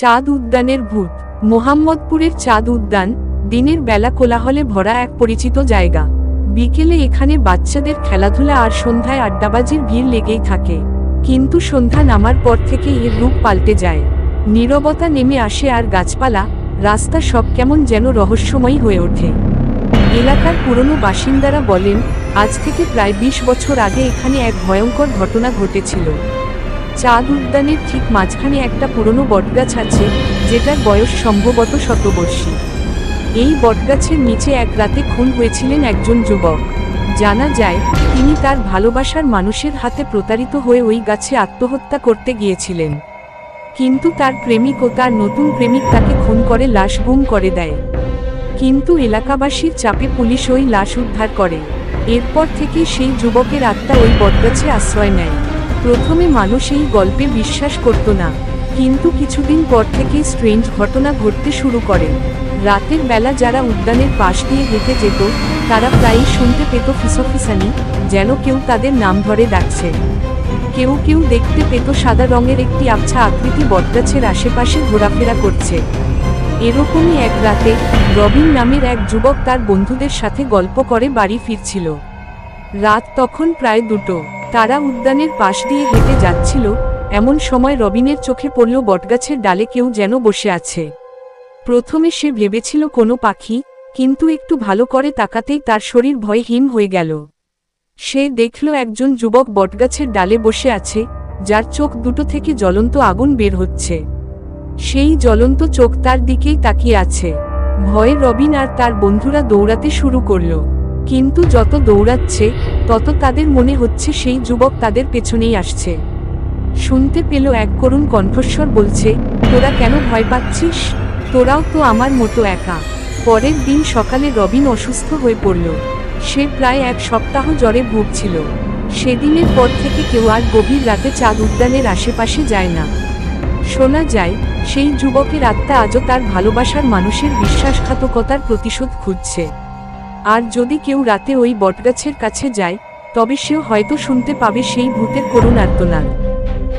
চাঁদ উদ্যানের ভূত। মোহাম্মদপুরের চাঁদ উদ্যান দিনের বেলা কোলাহলে ভরা এক পরিচিত জায়গা। বিকেলে এখানে বাচ্চাদের খেলাধুলা আর সন্ধ্যায় আড্ডাবাজির ভিড় লেগেই থাকে। কিন্তু সন্ধ্যা নামার পর থেকে এর রূপ পাল্টে যায়। নীরবতা নেমে আসে আর গাছপালা, রাস্তা সব কেমন যেন রহস্যময়ী হয়ে ওঠে। এলাকার পুরনো বাসিন্দারা বলেন, আজ থেকে প্রায় ২০ বছর আগে এখানে এক ভয়ঙ্কর ঘটনা ঘটেছিল। চাঁদ উদ্যানের ঠিক মাঝখানে একটা পুরনো বটগাছ আছে, যেটার বয়স সম্ভবত শতবর্ষী। এই বটগাছের নিচে এক রাতে খুন হয়েছিলেন একজন যুবক। জানা যায়, তিনি তার ভালোবাসার মানুষের হাতে প্রতারিত হয়ে ওই গাছে আত্মহত্যা করতে গিয়েছিলেন। কিন্তু তার প্রেমিক ও তার নতুন প্রেমিক তাকে খুন করে লাশ গুম করে দেয়। কিন্তু এলাকাবাসীর চাপে পুলিশ ওই লাশ উদ্ধার করে। এরপর থেকে সেই যুবকের আত্মা ওই বটগাছে আশ্রয় নেয়। প্রথমে মানুষ এই গল্পে বিশ্বাস করত না, কিন্তু কিছুদিন পর থেকেই স্ট্রেঞ্জ ঘটনা ঘটতে শুরু করে। রাতের বেলা যারা উদ্যানের পাশ দিয়ে হেঁটে যেত, তারা প্রায়ই শুনতে পেত ফিসফিসানি, যেন কেউ তাদের নাম ধরে ডাকছে। কেউ কেউ দেখতে পেত সাদা রঙের একটি আবছা আকৃতি বটগাছের আশেপাশে ঘোরাফেরা করছে। এরকমই এক রাতে, রবিন নামের এক যুবক তার বন্ধুদের সাথে গল্প করে বাড়ি ফিরছিল। রাত তখন প্রায় দুটো। তারা উদ্যানের পাশ দিয়ে হেঁটে যাচ্ছিল, এমন সময় রবিনের চোখে পড়ল বটগাছের ডালে কেউ যেন বসে আছে। প্রথমে সে ভেবেছিল কোনো পাখি, কিন্তু একটু ভালো করে তাকাতেই তার শরীর ভয়ে হিম হয়ে গেল। সে দেখল একজন যুবক বটগাছের ডালে বসে আছে, যার চোখ দুটো থেকে জ্বলন্ত আগুন বের হচ্ছে। সেই জ্বলন্ত চোখ তার দিকেই তাকিয়ে আছে। ভয়ে রবিন আর তার বন্ধুরা দৌড়াতে শুরু করল। কিন্তু যত দৌড়াচ্ছে, তত তাদের মনে হচ্ছে সেই যুবক তাদের পেছনেই আসছে। শুনতে পেল এক করুণ কণ্ঠস্বর বলছে, তোরা কেন ভয় পাচ্ছিস? তোরাও তো আমার মতো একা। পরের দিন সকালে রবিন অসুস্থ হয়ে পড়ল। সে প্রায় এক সপ্তাহ জ্বরে ভুগছিল। সেদিনের পর থেকে কেউ আর গভীর রাতে চাঁদ উদ্যানের আশেপাশে যায় না। শোনা যায়, সেই যুবকের আত্মা আজও তার ভালোবাসার মানুষের বিশ্বাসঘাতকতার প্রতিশোধ খুঁজছে। আর যদি কেউ রাতে ওই বটগাছের কাছে যায়, তবে সেও হয়তো শুনতে পাবে সেই ভূতের করুণ আর্তনাদ